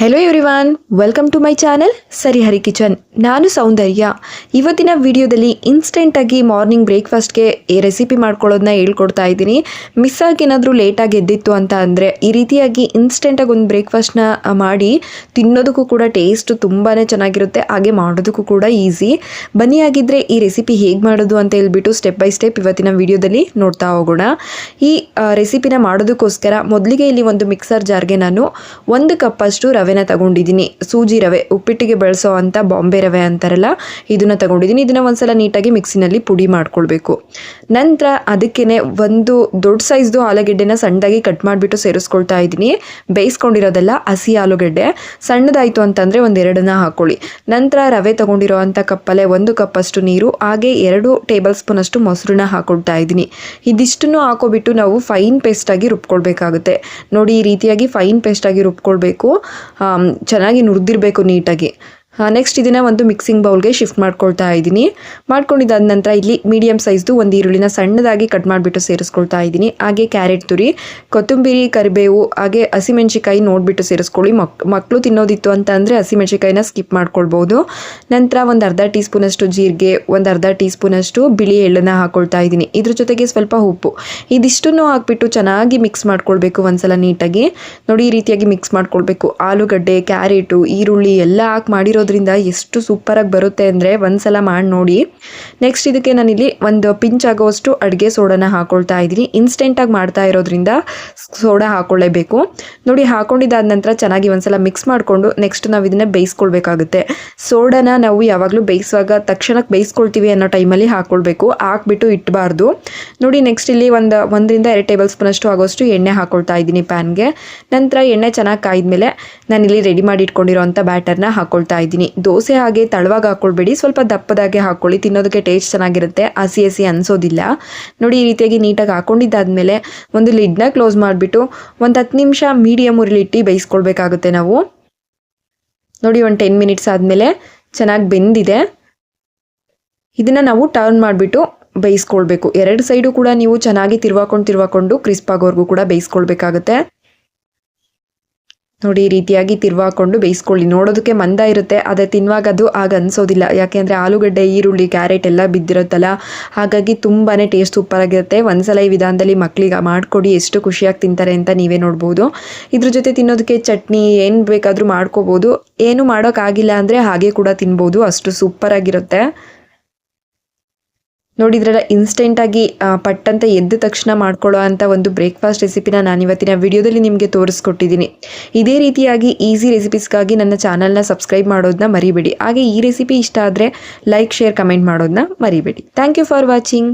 Hello everyone welcome to my channel Sarihari kitchen ನಾನು ಸೌಂದರ್ಯ. ಇವತ್ತಿನ ವಿಡಿಯೋದಲ್ಲಿ ಇನ್ಸ್ಟೆಂಟಾಗಿ ಮಾರ್ನಿಂಗ್ ಬ್ರೇಕ್ಫಾಸ್ಟ್ಗೆ ರೆಸಿಪಿ ಮಾಡ್ಕೊಳ್ಳೋದನ್ನ ಹೇಳ್ಕೊಡ್ತಾ ಇದ್ದೀನಿ. ಮಿಸ್ ಆಗಿ ಏನಾದರೂ ಲೇಟಾಗಿ ಎದ್ದಿತ್ತು ಅಂತ ಅಂದರೆ, ಈ ರೀತಿಯಾಗಿ ಇನ್ಸ್ಟೆಂಟಾಗಿ ಒಂದು ಬ್ರೇಕ್ಫಾಸ್ಟ್ನ ಮಾಡಿ ತಿನ್ನೋದಕ್ಕೂ ಕೂಡ ಟೇಸ್ಟ್ ತುಂಬಾ ಚೆನ್ನಾಗಿರುತ್ತೆ, ಹಾಗೆ ಮಾಡೋದಕ್ಕೂ ಕೂಡ ಈಸಿ ಬನ್ನಿ ಆಗಿದ್ದರೆ ಈ ರೆಸಿಪಿ ಹೇಗೆ ಮಾಡೋದು ಅಂತ ಹೇಳ್ಬಿಟ್ಟು ಸ್ಟೆಪ್ ಬೈ ಸ್ಟೆಪ್ ಇವತ್ತಿನ ವಿಡಿಯೋದಲ್ಲಿ ನೋಡ್ತಾ ಹೋಗೋಣ. ಈ ರೆಸಿಪಿನ ಮಾಡೋದಕ್ಕೋಸ್ಕರ ಮೊದಲಿಗೆ ಇಲ್ಲಿ ಒಂದು ಮಿಕ್ಸರ್ ಜಾರ್ಗೆ ನಾನು ಒಂದು ಕಪ್ಪಷ್ಟು ರವೆನ ತಗೊಂಡಿದ್ದೀನಿ. ಸೂಜಿ ರವೆ, ಉಪ್ಪಿಟ್ಟಿಗೆ ಬಳಸೋ ಅಂಥ ಬಾಂಬೆ ರವೆ ಅಂತಾರಲ್ಲ, ಇದನ್ನು ತಗೊಂಡಿದ್ದೀನಿ. ಇದನ್ನು ಒಂದ್ಸಲ ನೀಟಾಗಿ ಮಿಕ್ಸಿನಲ್ಲಿ ಪುಡಿ ಮಾಡ್ಕೊಳ್ಬೇಕು. ನಂತರ ಅದಕ್ಕೇ ಒಂದು ದೊಡ್ಡ ಸೈಜ್ದು ಆಲೂಗೆಡ್ಡೆನ ಸಣ್ಣದಾಗಿ ಕಟ್ ಮಾಡಿಬಿಟ್ಟು ಸೇರಿಸ್ಕೊಳ್ತಾ ಇದ್ದೀನಿ. ಬೇಯಿಸ್ಕೊಂಡಿರೋದೆಲ್ಲ ಹಸಿ ಆಲೂಗೆಡ್ಡೆ. ಸಣ್ಣದಾಯಿತು ಅಂತಂದರೆ ಒಂದೆರಡನ್ನ ಹಾಕ್ಕೊಳ್ಳಿ ನಂತರ ರವೆ ತಗೊಂಡಿರೋ ಅಂಥ ಕಪ್ಪಲ್ಲೇ ಒಂದು ಕಪ್ಪಷ್ಟು ನೀರು, ಹಾಗೆ ಎರಡು ಟೇಬಲ್ ಸ್ಪೂನಷ್ಟು ಮೊಸರನ್ನ ಹಾಕೊಳ್ತಾ ಇದ್ದೀನಿ. ಇದಿಷ್ಟನ್ನು ಹಾಕೋಬಿಟ್ಟು ನಾವು ಫೈನ್ ಪೇಸ್ಟಾಗಿ ರುಬ್ಕೊಳ್ಬೇಕಾಗುತ್ತೆ. ನೋಡಿ, ಈ ರೀತಿಯಾಗಿ ಫೈನ್ ಪೇಸ್ಟಾಗಿ ರುಬ್ಕೊಳ್ಬೇಕು. ಚೆನ್ನಾಗಿ ನುರಿದಿರಬೇಕು ನೀಟಾಗಿ. ನೆಕ್ಸ್ಟ್ ಇದನ್ನು ಒಂದು ಮಿಕ್ಸಿಂಗ್ ಬೌಲ್ಗೆ ಶಿಫ್ಟ್ ಮಾಡ್ಕೊಳ್ತಾ ಇದ್ದೀನಿ. ಮಾಡ್ಕೊಂಡಿದ್ದಾದ ನಂತರ ಇಲ್ಲಿ ಮೀಡಿಯಮ್ ಸೈಜ್ದು ಒಂದು ಈರುಳ್ಳಿನ ಸಣ್ಣದಾಗಿ ಕಟ್ ಮಾಡಿಬಿಟ್ಟು ಸೇರಿಸ್ಕೊಳ್ತಾ ಇದ್ದೀನಿ. ಹಾಗೆ ಕ್ಯಾರೆಟ್ ತುರಿ, ಕೊತ್ತಂಬರಿ, ಕರಿಬೇವು, ಹಾಗೆ ಹಸಿಮೆಣ್ಸಿಕಾಯಿ ನೋಡಿಬಿಟ್ಟು ಸೇರಿಸ್ಕೊಳ್ಳಿ. ಮಕ್ ಮಕ್ಕಳು ತಿನ್ನೋದಿತ್ತು ಅಂತ ಅಂದರೆ ಹಸಿಮೆಣ್ಸಿಕಾಯಿನ ಸ್ಕಿಪ್ ಮಾಡ್ಕೊಳ್ಬೋದು. ನಂತರ ಒಂದು ಅರ್ಧ ಟೀ ಸ್ಪೂನಷ್ಟು ಜೀರಿಗೆ, ಒಂದು ಅರ್ಧ ಟೀ ಸ್ಪೂನಷ್ಟು ಬಿಳಿ ಎಳ್ಳನ್ನು ಹಾಕೊಳ್ತಾ ಇದ್ದೀನಿ. ಇದ್ರ ಜೊತೆಗೆ ಸ್ವಲ್ಪ ಉಪ್ಪು. ಇದಿಷ್ಟನ್ನು ಹಾಕ್ಬಿಟ್ಟು ಚೆನ್ನಾಗಿ ಮಿಕ್ಸ್ ಮಾಡ್ಕೊಳ್ಬೇಕು ಒಂದ್ಸಲ ನೀಟಾಗಿ. ನೋಡಿ, ಈ ರೀತಿಯಾಗಿ ಮಿಕ್ಸ್ ಮಾಡ್ಕೊಳ್ಬೇಕು. ಆಲೂಗಡ್ಡೆ ಕ್ಯಾರೆಟು ಈರುಳ್ಳಿ ಎಲ್ಲ ಹಾಕಿ ಮಾಡಿರೋದ್ರಿಂದ ಎಷ್ಟು ಸೂಪರಾಗಿ ಬರುತ್ತೆ ಅಂದರೆ ಒಂದ್ಸಲ ಮಾಡಿ ನೋಡಿ. ನೆಕ್ಸ್ಟ್ ಇದಕ್ಕೆ ನಾನಿಲ್ಲಿ ಒಂದು ಪಿಂಚ್ ಆಗೋವಷ್ಟು ಅಡುಗೆ ಸೋಡಾನ ಹಾಕೊಳ್ತಾ ಇದ್ದೀನಿ. ಇನ್ಸ್ಟೆಂಟಾಗಿ ಮಾಡ್ತಾ ಇರೋದ್ರಿಂದ ಸೋಡಾ ಹಾಕೊಳ್ಳೇಬೇಕು. ನೋಡಿ ಹಾಕೊಂಡಿದ್ದಾದ ನಂತರ ಚೆನ್ನಾಗಿ ಒಂದ್ಸಲ ಮಿಕ್ಸ್ ಮಾಡಿಕೊಂಡು ನೆಕ್ಸ್ಟ್ ನಾವು ಇದನ್ನ ಬೇಯಿಸ್ಕೊಳ್ಬೇಕಾಗುತ್ತೆ. ಸೋಡಾನ ನಾವು ಯಾವಾಗಲೂ ಬೇಯಿಸುವಾಗ ತಕ್ಷಣಕ್ಕೆ ಬೇಯಿಸ್ಕೊಳ್ತೀವಿ ಅನ್ನೋ ಟೈಮಲ್ಲಿ ಹಾಕ್ಕೊಳ್ಬೇಕು ಹಾಕ್ಬಿಟ್ಟು ಇಟ್ಟಬಾರ್ದು ನೋಡಿ ನೆಕ್ಸ್ಟ್ ಇಲ್ಲಿ ಒಂದು ಒಂದರಿಂದ ಎರಡು ಟೇಬಲ್ ಸ್ಪೂನಷ್ಟು ಆಗೋಷ್ಟು ಎಣ್ಣೆ ಹಾಕೊಳ್ತಾ ಇದ್ದೀನಿ ಪ್ಯಾನ್ಗೆ. ನಂತರ ಎಣ್ಣೆ ಚೆನ್ನಾಗಿ ಕಾಯ್ದ್ಮೇಲೆ ನಾನಿಲ್ಲಿ ರೆಡಿ ಮಾಡಿ ಇಟ್ಕೊಂಡಿರೋಂಥ ಬ್ಯಾಟರ್ನ ಹಾಕೊಳ್ತಾ ಇದ್ದೀನಿ. ದೋಸೆ ಹಾಗೆ ತಳವಾಗಿ ಹಾಕ್ಕೊಳ್ಬೇಡಿ ಸ್ವಲ್ಪ ದಪ್ಪದಾಗೆ ಹಾಕ್ಕೊಳ್ಳಿ ತಿನ್ನೋದಕ್ಕೆ ಟೇಸ್ಟ್ ಚೆನ್ನಾಗಿರುತ್ತೆ. ಹಸಿ ಹಸಿ ಅನಿಸೋದಿಲ್ಲ. ನೋಡಿ, ಈ ರೀತಿಯಾಗಿ ನೀಟಾಗಿ ಹಾಕೊಂಡಿದ್ದಾದ್ಮೇಲೆ ಒಂದು ಲಿಡ್ನ ಕ್ಲೋಸ್ ಮಾಡಿಬಿಟ್ಟು ಒಂದು ಹತ್ತು ನಿಮಿಷ ಮೀಡಿಯಮ್ ಉರಿಲಿಟ್ಟು ಬೇಯಿಸ್ಕೊಳ್ಬೇಕಾಗುತ್ತೆ ನಾವು. ನೋಡಿ, ಒಂದು ಟೆನ್ ಮಿನಿಟ್ಸ್ ಆದಮೇಲೆ ಚೆನ್ನಾಗಿ ಬೆಂದಿದೆ. ಇದನ್ನು ನಾವು ಟರ್ನ್ ಮಾಡಿಬಿಟ್ಟು ಬೇಯಿಸ್ಕೊಳ್ಬೇಕು. ಎರಡು ಸೈಡು ಕೂಡ ನೀವು ಚೆನ್ನಾಗಿ ತಿರ್ವಾಕೊಂಡು ತಿರ್ವಾಕೊಂಡು ಕ್ರಿಸ್ಪ್ ಕೂಡ ಬೇಯಿಸ್ಕೊಳ್ಬೇಕಾಗುತ್ತೆ. ನೋಡಿ, ಈ ರೀತಿಯಾಗಿ ತಿರ್ವಾಕೊಂಡು ಬೇಯಿಸ್ಕೊಳ್ಳಿ. ನೋಡೋದಕ್ಕೆ ಮಂದ ಇರುತ್ತೆ, ಆದರೆ ತಿನ್ನುವಾಗ ಅದು ಆಗ ಅನಿಸೋದಿಲ್ಲ. ಯಾಕೆಂದರೆ ಆಲೂಗಡ್ಡೆ, ಈರುಳ್ಳಿ, ಕ್ಯಾರೆಟ್ ಎಲ್ಲ ಬಿದ್ದಿರುತ್ತಲ್ಲ, ಹಾಗಾಗಿ ತುಂಬಾ ಟೇಸ್ಟ್ ಸೂಪರಾಗಿರುತ್ತೆ. ಒಂದ್ಸಲ ಈ ವಿಧಾನದಲ್ಲಿ ಮಕ್ಕಳಿಗೆ ಮಾಡಿಕೊಡಿ, ಎಷ್ಟು ಖುಷಿಯಾಗಿ ತಿಂತಾರೆ ಅಂತ ನೀವೇ ನೋಡ್ಬೋದು. ಇದ್ರ ಜೊತೆ ತಿನ್ನೋದಕ್ಕೆ ಚಟ್ನಿ ಏನು ಬೇಕಾದರೂ ಮಾಡ್ಕೋಬೋದು. ಏನು ಮಾಡೋಕ್ಕಾಗಿಲ್ಲ ಅಂದರೆ ಹಾಗೆ ಕೂಡ ತಿನ್ಬೋದು. ಅಷ್ಟು ಸೂಪರಾಗಿರುತ್ತೆ. ನೋಡಿದ್ರಲ್ಲ ಇನ್ಸ್ಟೆಂಟಾಗಿ ಪಟ್ಟಂತ ಎದ್ದ ತಕ್ಷಣ ಮಾಡ್ಕೊಳ್ಳೋ ಅಂಥ ಒಂದು ಬ್ರೇಕ್ಫಾಸ್ಟ್ ರೆಸಿಪಿನ ನಾನು ಇವತ್ತಿನ ವಿಡಿಯೋದಲ್ಲಿ ನಿಮಗೆ ತೋರಿಸ್ಕೊಟ್ಟಿದ್ದೀನಿ. ಇದೇ ರೀತಿಯಾಗಿ ಈಸಿ ರೆಸಿಪೀಸ್ಗಾಗಿ ನನ್ನ ಚಾನಲ್ನ ಸಬ್ಸ್ಕ್ರೈಬ್ ಮಾಡೋದನ್ನ ಮರಿಬೇಡಿ. ಹಾಗೆ ಈ ರೆಸಿಪಿ ಇಷ್ಟ ಆದರೆ ಲೈಕ್ ಶೇರ್ ಕಮೆಂಟ್ ಮಾಡೋದನ್ನ ಮರಿಬೇಡಿ. Thank you for watching